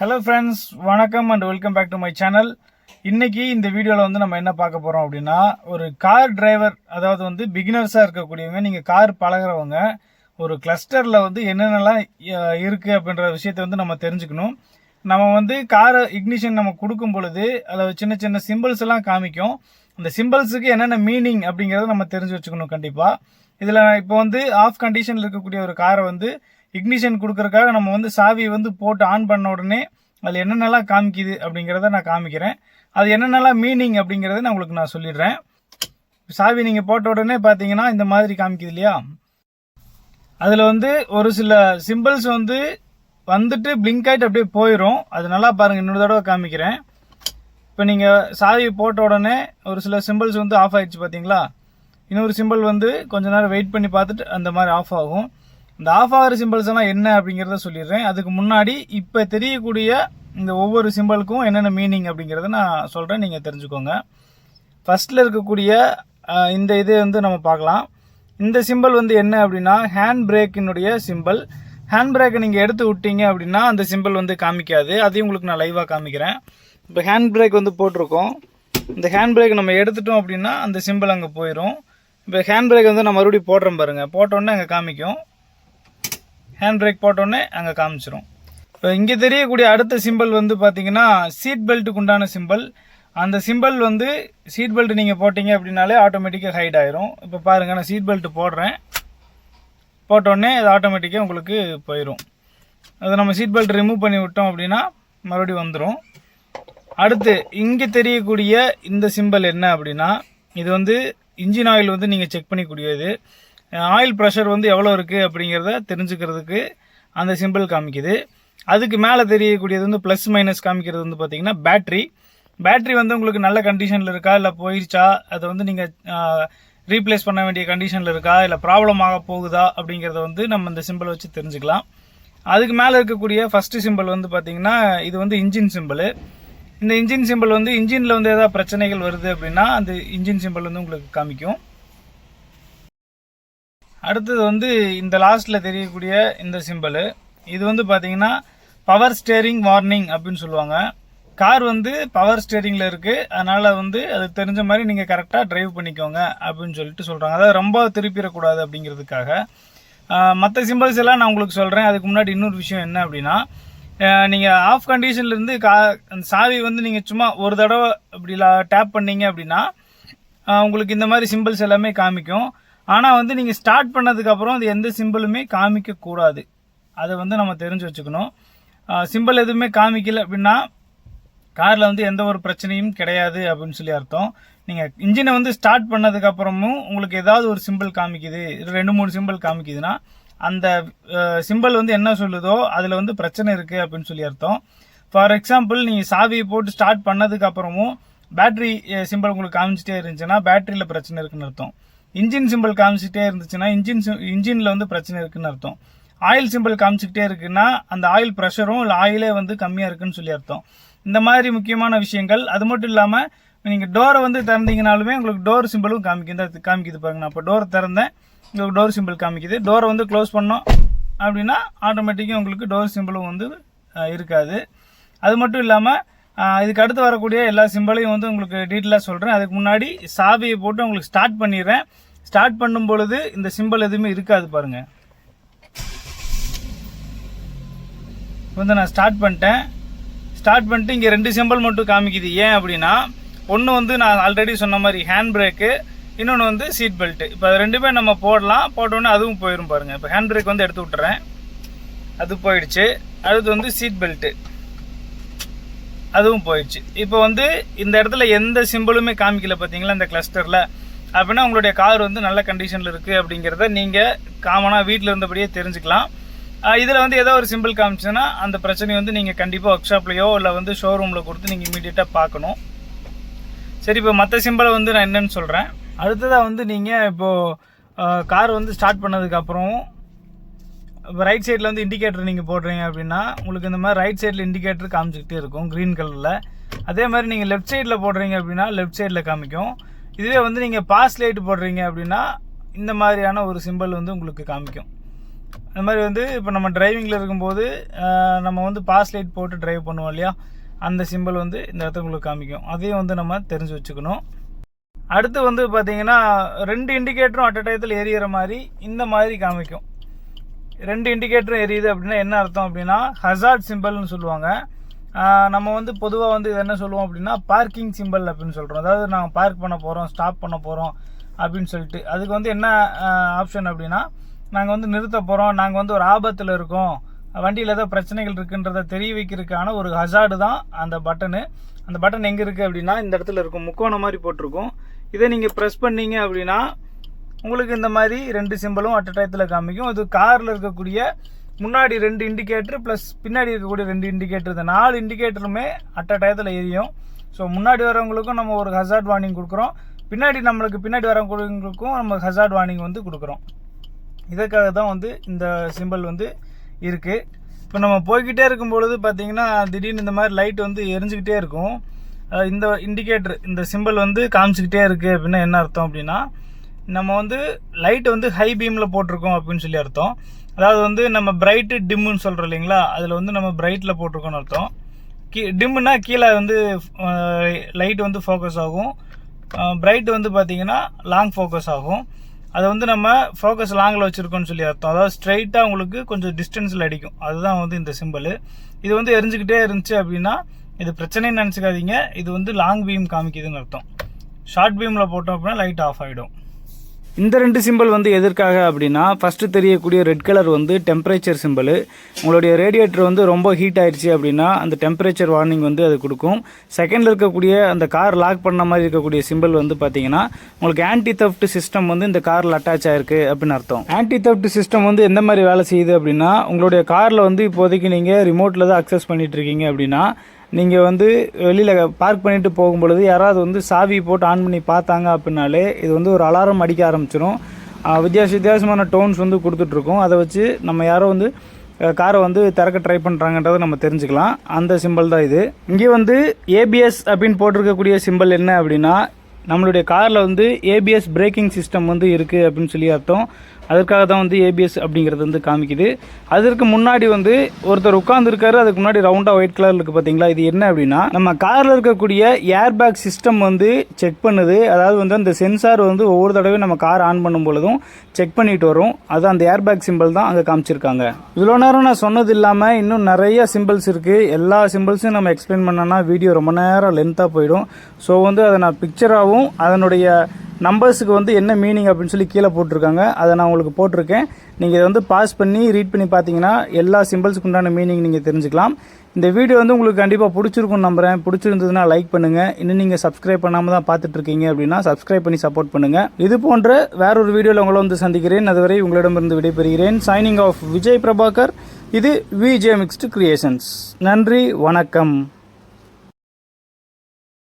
Hello friends வணக்கம் and welcome back to my channel இன்னைக்கு இந்த வீடியோவில் வந்து நம்ம என்ன பார்க்க போகிறோம் அப்படின்னா ஒரு கார் டிரைவர் அதாவது வந்து பிகினர்ஸாக இருக்கக்கூடியவங்க நீங்கள் கார் பழகுறவங்க ஒரு கிளஸ்டரில் வந்து என்னென்னலாம் இருக்குது அப்படின்ற விஷயத்தை வந்து நம்ம தெரிஞ்சுக்கணும். நம்ம வந்து காரை இக்னிஷன் நம்ம கொடுக்கும் பொழுது அதில் சின்ன சின்ன சிம்பிள்ஸ் எல்லாம் காமிக்கும். அந்த சிம்பிள்ஸுக்கு என்னென்ன மீனிங் அப்படிங்கிறத நம்ம தெரிஞ்சு வச்சுக்கணும் கண்டிப்பாக இதில் இப்போ வந்து ஆஃப் கண்டிஷனில் இருக்கக்கூடிய ஒரு காரை வந்து இக்னிஷன் கொடுக்கறக்காக நம்ம வந்து சாவியை வந்து போட்டு ஆன் பண்ண உடனே அதில் என்னென்னலாம் காமிக்குது அப்படிங்கிறத நான் காமிக்கிறேன். அது என்னென்னலாம் மீனிங் அப்படிங்கிறத நான் உங்களுக்கு நான் சொல்லிடுறேன். சாவி நீங்கள் போட்ட உடனே பார்த்தீங்கன்னா இந்த மாதிரி காமிக்குது இல்லையா? அதில் வந்து ஒரு சில சிம்பிள்ஸ் வந்து வந்துட்டு பிளிங்க் ஆகிட்டு அப்படியே போயிடும் அது நல்லா பாருங்கள் இன்னொரு தடவை காமிக்கிறேன். இப்போ நீங்கள் சாவி போட்ட உடனே ஒரு சில சிம்பிள்ஸ் வந்து ஆஃப் ஆகிடுச்சு பார்த்தீங்களா இன்னொரு சிம்பிள் வந்து கொஞ்ச நேரம் வெயிட் பண்ணி பார்த்துட்டு அந்த மாதிரி ஆஃப் ஆகும். இந்த ஆஃப் ஆகிற சிம்பிள்ஸ் எல்லாம் என்ன அப்படிங்கிறத சொல்லிடுறேன். அதுக்கு முன்னாடி இப்போ தெரியக்கூடிய இந்த ஒவ்வொரு சிம்பிளுக்கும் என்னென்ன மீனிங் அப்படிங்கிறத நான் சொல்கிறேன் நீங்கள் தெரிஞ்சுக்கோங்க. ஃபஸ்ட்டில் இருக்கக்கூடிய இந்த இது வந்து நம்ம பார்க்கலாம். இந்த சிம்பிள் வந்து என்ன அப்படின்னா ஹேண்ட் பிரேக்கினுடைய சிம்பிள் ஹேண்ட் பிரேக்கை நீங்கள் எடுத்து விட்டீங்க அப்படின்னா அந்த சிம்பிள் வந்து காமிக்காது. அதையும் உங்களுக்கு நான் லைவாக காமிக்கிறேன். இப்போ ஹேண்ட் பிரேக் வந்து போட்டிருக்கோம். இந்த ஹேண்ட் பிரேக் நம்ம எடுத்துட்டோம் அப்படின்னா அந்த சிம்பிள் அங்கே போயிடும் இப்போ ஹேண்ட் பிரேக் வந்து நான் மறுபடியும் போடுறேன் பாருங்கள் போட்டோன்னே அங்கே காமிக்கும். ஹேண்ட் பிரேக் போட்டோன்னே அங்கே காமிச்சிரும். இப்போ இங்கே தெரியக்கூடிய அடுத்த சிம்பிள் வந்து பார்த்தீங்கன்னா சீட் பெல்ட்டுக்கு உண்டான சிம்பிள் அந்த சிம்பிள் வந்து சீட் பெல்ட் நீங்கள் போட்டீங்க அப்படின்னாலே ஆட்டோமேட்டிக்காக ஹைட் ஆயிரும். இப்போ பாருங்கள் நான் சீட் பெல்ட் போடுறேன். போட்டோடனே அது ஆட்டோமேட்டிக்காக உங்களுக்கு போயிடும் அதை நம்ம சீட் பெல்ட் ரிமூவ் பண்ணி விட்டோம் அப்படின்னா மறுபடியும் வந்துடும் அடுத்து இங்கே தெரியக்கூடிய இந்த சிம்பிள் என்ன அப்படின்னா இது வந்து இன்ஜின் ஆயில் வந்து நீங்கள் செக் பண்ணிக்கூடியது ஆயில் ப்ரெஷர் வந்து எவ்வளோ இருக்குது அப்படிங்கிறத தெரிஞ்சுக்கிறதுக்கு அந்த சிம்பிள் காமிக்குது. அதுக்கு மேலே தெரியக்கூடியது வந்து ப்ளஸ் மைனஸ் காமிக்கிறது வந்து பார்த்திங்கன்னா பேட்ரி பேட்ரி வந்து உங்களுக்கு நல்ல கண்டிஷனில் இருக்கா? இல்லை போயிடுச்சா அதை வந்து நீங்கள் ரீப்ளேஸ் பண்ண வேண்டிய கண்டிஷனில் இருக்கா? இல்லை ப்ராப்ளம் ஆக போகுதா? அப்படிங்கிறத வந்து நம்ம இந்த சிம்பிள் வச்சு தெரிஞ்சுக்கலாம். அதுக்கு மேலே இருக்கக்கூடிய ஃபஸ்ட்டு சிம்பிள் வந்து பார்த்திங்கன்னா இது வந்து இன்ஜின் சிம்பிள் இந்த இன்ஜின் சிம்பிள் வந்து இன்ஜினில் வந்து ஏதாவது பிரச்சனைகள் வருது அப்படின்னா அந்த இன்ஜின் சிம்பிள் வந்து உங்களுக்கு காமிக்கும். அடுத்தது வந்து இந்த லாஸ்ட்ல தெரியக்கூடிய இந்த சிம்பிளு இது வந்து பார்த்தீங்கன்னா பவர் ஸ்டேரிங் வார்னிங் அப்படின்னு சொல்லுவாங்க. கார் வந்து பவர் ஸ்டேரிங்கில் இருக்கு. அதனால வந்து அது தெரிஞ்ச மாதிரி நீங்கள் கரெக்டாக டிரைவ் பண்ணிக்கோங்க அப்படின்னு சொல்லிட்டு சொல்கிறாங்க அதாவது ரொம்ப திருப்பிடக்கூடாது அப்படிங்கிறதுக்காக. மற்ற சிம்பிள்ஸ் எல்லாம் நான் உங்களுக்கு சொல்கிறேன் அதுக்கு முன்னாடி இன்னொரு விஷயம் என்ன அப்படின்னா நீங்கள் ஆஃப் கண்டிஷன்லேருந்து கா அந்த சாவி வந்து நீங்கள் சும்மா ஒரு தடவை இப்படி டேப் பண்ணீங்க அப்படின்னா உங்களுக்கு இந்த மாதிரி சிம்பிள்ஸ் எல்லாமே காமிக்கும். ஆனால் வந்து நீங்கள் ஸ்டார்ட் பண்ணதுக்கப்புறம் அது எந்த சிம்பிளுமே காமிக்கக்கூடாது. அதை வந்து நம்ம தெரிஞ்சு வச்சுக்கணும். சிம்பிள் எதுவுமே காமிக்கல அப்படின்னா காரில் வந்து எந்த ஒரு பிரச்சனையும் கிடையாது அப்படின்னு சொல்லி அர்த்தம். நீங்கள் இன்ஜினை வந்து ஸ்டார்ட் பண்ணதுக்கப்புறமும் உங்களுக்கு ஏதாவது ஒரு சிம்பிள் காமிக்குது இது ரெண்டு மூணு சிம்பிள் காமிக்குதுன்னா அந்த சிம்பிள் வந்து என்ன சொல்லுதோ அதில் வந்து பிரச்சனை இருக்குது அப்படின்னு சொல்லி அர்த்தம். ஃபார் எக்ஸாம்பிள் நீங்கள் சாவியை போட்டு ஸ்டார்ட் பண்ணதுக்கப்புறமும் பேட்ரி சிம்பிள் உங்களுக்கு காமிச்சிட்டே இருந்துச்சுன்னா பேட்டரியில் பிரச்சனை இருக்குன்னு அர்த்தம். இன்ஜின் சிம்பிள் காமிச்சிட்டே இருந்துச்சுன்னா இன்ஜின் இன்ஜினில் வந்து பிரச்சனை இருக்குன்னு அர்த்தம். ஆயில் சிம்பிள் காமிச்சிக்கிட்டே இருக்குன்னா அந்த ஆயில் ப்ரெஷரும் இல்லை ஆயிலே வந்து கம்மியாக இருக்குன்னு சொல்லி அர்த்தம். இந்த மாதிரி முக்கியமான விஷயங்கள் அது மட்டும் இல்லாமல் நீங்கள் டோரை வந்து திறந்தீங்கனாலுமே உங்களுக்கு டோர் சிம்பிளும் காமிக்குது காமிக்குது பாருங்க. நான் இப்போ டோர் திறந்தேன் உங்களுக்கு டோர் சிம்பிள் காமிக்குது. டோரை வந்து க்ளோஸ் பண்ணோம் அப்படின்னா ஆட்டோமேட்டிக்காக உங்களுக்கு டோர் சிம்பிளும் வந்து இருக்காது. அது மட்டும் இல்லாமல் இதுக்கு அடுத்து வரக்கூடிய எல்லா சிம்பிளையும் வந்து உங்களுக்கு டீட்டெயிலாக சொல்கிறேன் அதுக்கு முன்னாடி சாவியை போட்டு உங்களுக்கு ஸ்டார்ட் பண்ணிடுறேன். ஸ்டார்ட் பண்ணும் பொழுது இந்த சிம்பிள் எதுவுமே இருக்காது பாருங்கள் வந்து நான் ஸ்டார்ட் பண்ணிட்டேன். ஸ்டார்ட் பண்ணிட்டு இங்கே ரெண்டு சிம்பிள் மட்டும் காமிக்குது. ஏன் அப்படின்னா ஒன்று வந்து நான் ஆல்ரெடி சொன்ன மாதிரி ஹேண்ட் பிரேக்கு இன்னொன்று வந்து சீட் பெல்ட்டு இப்போ அது ரெண்டுமே நம்ம போடலாம். போட்டோன்னே அதுவும் போயிடும் பாருங்கள் இப்போ ஹேண்ட் பிரேக் வந்து எடுத்து விட்டுறேன். அது போயிடுச்சு. அடுத்து வந்து சீட் பெல்ட்டு அதுவும் போயிடுச்சு. இப்போ வந்து இந்த இடத்துல எந்த சிம்பிளுமே காமிக்கல பார்த்தீங்களா இந்த கிளஸ்டரில் அப்படின்னா உங்களுடைய கார் வந்து நல்ல கண்டிஷனில் இருக்குது அப்படிங்கிறத நீங்கள் காமனாக வீட்டில் இருந்தபடியே தெரிஞ்சுக்கலாம். இதில் வந்து ஏதோ ஒரு சிம்பிள் காமிச்சுன்னா அந்த பிரச்சனையை வந்து நீங்கள் கண்டிப்பாக ஒர்க் ஷாப்லையோ இல்லை வந்து ஷோரூமில் கொடுத்து நீங்கள் இமீடியட்டாக பார்க்கணும். சரி இப்போ மற்ற சிம்பிளை வந்து நான் என்னன்னு சொல்கிறேன் அடுத்ததாக வந்து நீங்கள் இப்போது கார் வந்து ஸ்டார்ட் பண்ணதுக்கப்புறம் இப்போ ரைட் சைடில் வந்து இண்டிகேட்டர் நீங்கள் போடுறீங்க அப்படின்னா உங்களுக்கு இந்த மாதிரி ரைட் சைடில் இண்டிகேட்டர் காமிச்சிக்கிட்டே இருக்கும் க்ரீன் கலரில் அதே மாதிரி நீங்கள் லெஃப்ட் சைடில் போடுறீங்க அப்படின்னா லெஃப்ட் சைடில் காமிக்கும். இதுவே வந்து நீங்கள் பாஸ் லைட் போடுறீங்க அப்படின்னா இந்த மாதிரியான ஒரு சிம்பிள் வந்து உங்களுக்கு காமிக்கும். அந்த மாதிரி வந்து இப்போ நம்ம டிரைவிங்கில் இருக்கும்போது நம்ம வந்து பாஸ் லைட் போட்டு டிரைவ் பண்ணுவோம் இல்லையா? அந்த சிம்பிள் வந்து இந்த இடத்துல உங்களுக்கு காமிக்கும். அதையும் வந்து நம்ம தெரிஞ்சு வச்சுக்கணும். அடுத்து வந்து பார்த்தீங்கன்னா ரெண்டு இண்டிகேட்டரும் அட் அ டயத்தில் எரியிற மாதிரி இந்த மாதிரி காமிக்கும். ரெண்டு இண்டிகேட்டரும் எரியுது அப்படின்னா என்ன அர்த்தம் அப்படின்னா ஹசார்ட் சிம்பிள்னு சொல்லுவாங்க. நம்ம வந்து பொதுவாக வந்து இது என்ன சொல்லுவோம் அப்படின்னா பார்க்கிங் சிம்பிள் அப்படின்னு சொல்கிறோம் அதாவது நாங்கள் பார்க் பண்ண போகிறோம் ஸ்டாப் பண்ண போகிறோம் அப்படின்னு சொல்லிட்டு. அதுக்கு வந்து என்ன ஆப்ஷன் அப்படின்னா நாங்கள் வந்து நிறுத்த போகிறோம் நாங்கள் வந்து ஒரு ஆபத்தில் இருக்கோம். வண்டியில் ஏதோ பிரச்சனைகள் இருக்குன்றதை தெரிய வைக்கிறதுக்கான ஒரு ஹசார்டு தான் அந்த பட்டனு அந்த பட்டன் எங்கே இருக்குது அப்படின்னா இந்த இடத்துல இருக்கும். முக்கோணம் மாதிரி போட்டிருக்கும். இதை நீங்கள் ப்ரெஸ் பண்ணீங்க அப்படின்னா உங்களுக்கு இந்த மாதிரி ரெண்டு சிம்பிளும் அட் டயத்தில் காமிக்கும். இது காரில் இருக்கக்கூடிய முன்னாடி ரெண்டு இண்டிகேட்டர் ப்ளஸ் பின்னாடி இருக்கக்கூடிய ரெண்டு இண்டிகேட்டர் இந்த நாலு இண்டிகேட்டருமே அட் டயத்தில் எரியும். ஸோ முன்னாடி வரவங்களுக்கும் நம்ம ஒரு ஹசார்ட் வார்னிங் கொடுக்குறோம். பின்னாடி நம்மளுக்கு பின்னாடி வரவங்களுக்கும் நம்ம ஹசார்ட் வார்னிங் வந்து கொடுக்குறோம். இதற்காக தான் வந்து இந்த சிம்பிள் வந்து இருக்குது இப்போ நம்ம போய்கிட்டே இருக்கும் பொழுது பார்த்தீங்கன்னா திடீர்னு இந்த மாதிரி லைட் வந்து எரிஞ்சுக்கிட்டே இருக்கும். இந்த இண்டிகேட்டர் இந்த சிம்பிள் வந்து காமிச்சிக்கிட்டே இருக்குது அப்படின்னா என்ன அர்த்தம் அப்படின்னா நம்ம வந்து லைட் வந்து ஹை பீமில் போட்டிருக்கோம் அப்படின்னு சொல்லி அர்த்தம். அதாவது வந்து நம்ம பிரைட்டு டிம்முன்னு சொல்கிறோம் இல்லைங்களா? அதில் வந்து நம்ம பிரைட்டில் போட்டிருக்கோம்னு அர்த்தம். கீ டிம்முனா கீழே வந்து லைட் வந்து ஃபோக்கஸ் ஆகும். பிரைட் வந்து பார்த்தீங்கன்னா லாங் ஃபோக்கஸ் ஆகும். அதை வந்து நம்ம ஃபோக்கஸ் லாங்கில் வச்சுருக்கோம்னு சொல்லி அர்த்தம். அதாவது ஸ்ட்ரைட்டாக உங்களுக்கு கொஞ்சம் டிஸ்டன்ஸில் அடிக்கும். அதுதான் வந்து இந்த சிம்பிள் இது வந்து எரிஞ்சுக்கிட்டே இருந்துச்சு அப்படின்னா இது பிரச்சனைன்னு நினச்சிக்காதீங்க. இது வந்து லாங் பீம் காமிக்குதுன்னு அர்த்தம். ஷார்ட் பீமில் போட்டோம் அப்படின்னா லைட் ஆஃப் ஆகிடும் இந்த ரெண்டு சிம்பிள் வந்து எதற்காக அப்படின்னா ஃபஸ்ட்டு தெரியக்கூடிய ரெட் கலர் வந்து டெம்பரேச்சர் சிம்பிள் உங்களுடைய ரேடியேட்டர் வந்து ரொம்ப ஹீட் ஆயிடுச்சு அப்படின்னா அந்த டெம்பரேச்சர் வார்னிங் வந்து அது கொடுக்கும். செகண்டில் இருக்கக்கூடிய அந்த கார் லாக் பண்ண மாதிரி இருக்கக்கூடிய சிம்பிள் வந்து பார்த்தீங்கன்னா உங்களுக்கு ஆன்டி தெஃப்ட் சிஸ்டம் வந்து இந்த காரில் அட்டாச் ஆயிருக்கு அப்படின்னு அர்த்தம். ஆன்டி தெஃப்ட் சிஸ்டம் வந்து எந்த மாதிரி வேலை செய்யுது அப்படின்னா உங்களுடைய காரில் வந்து இப்போதைக்கு நீங்கள் ரிமோட்டில் தான் அக்சஸ் பண்ணிட்டு இருக்கீங்க அப்படின்னா நீங்கள் வந்து வெளியில் பார்க் பண்ணிட்டு போகும்பொழுது யாராவது வந்து சாவி போட்டு ஆன் பண்ணி பார்த்தாங்க அப்படின்னாலே இது வந்து ஒரு அலாரம் அடிக்க ஆரம்பிச்சிடும் வித்தியாச வித்தியாசமான டோன்ஸ் வந்து கொடுத்துட்ருக்கோம். அதை வச்சு நம்ம யாரோ வந்து காரை வந்து திறக்க ட்ரை பண்ணுறாங்கன்றதை நம்ம தெரிஞ்சுக்கலாம். அந்த சிம்பிள் தான் இது. இங்கே வந்து ஏபிஎஸ் அப்படின்னு போட்டிருக்கக்கூடிய சிம்பிள் என்ன அப்படின்னா நம்மளுடைய காரில் வந்து ஏபிஎஸ் பிரேக்கிங் சிஸ்டம் வந்து இருக்குது அப்படின்னு சொல்லி அர்த்தம். அதற்காக தான் வந்து ஏபிஎஸ் அப்படிங்கிறது வந்து காமிக்குது. அதற்கு முன்னாடி வந்து ஒருத்தர் உட்காந்துருக்காரு அதுக்கு முன்னாடி ரவுண்டாக ஒயிட் கலர் இருக்குது பார்த்தீங்களா இது என்ன அப்படின்னா நம்ம காரில் இருக்கக்கூடிய ஏர் பேக் சிஸ்டம் வந்து செக் பண்ணுது. அதாவது வந்து அந்த சென்சார் வந்து ஒவ்வொரு தடவையும் நம்ம கார் ஆன் பண்ணும் பொழுதும் செக் பண்ணிட்டு வரும். அது அந்த ஏர் பேக் சிம்பிள் தான் அங்கே காமிச்சிருக்காங்க. இவ்வளோ நேரம் நான் சொன்னது இல்லாமல் இன்னும் நிறைய சிம்பிள்ஸ் இருக்குது எல்லா சிம்பிள்ஸும் நம்ம எக்ஸ்பிளைன் பண்ணோன்னா வீடியோ ரொம்ப நேரம் லென்த்தாக போயிடும். ஸோ வந்து அதை நான் பிக்சராகவும் அதனுடைய நம்பர்ஸுக்கு வந்து என்ன மீனிங் அப்படின்னு சொல்லி கீழே போட்டிருக்காங்க. அதை நான் உங்களுக்கு போட்டிருக்கேன். நீங்கள் இதை வந்து பாஸ் பண்ணி ரீட் பண்ணி பார்த்தீங்கன்னா எல்லா சிம்பிள்ஸுக்கு உண்டான மீனிங் நீங்கள் தெரிஞ்சுக்கலாம். இந்த வீடியோ வந்து உங்களுக்கு கண்டிப்பாக பிடிச்சிருக்கும்னு நம்புகிறேன் பிடிச்சிருந்ததுன்னா லைக் பண்ணுங்கள் இன்னும் நீங்கள் சப்ஸ்கிரைப் பண்ணாமல் தான் பார்த்துட்ருக்கீங்க அப்படின்னா சப்ஸ்கிரைப் பண்ணி சப்போர்ட் பண்ணுங்கள் இது போன்ற வேறொரு வீடியோவில் உங்களை வந்து சந்திக்கிறேன். அதுவரை உங்களிடமிருந்து விடைபெறுகிறேன். Signing off Vijay Prabhakar. இது விஜே மிக்ஸ்டு கிரியேஷன்ஸ் நன்றி வணக்கம்.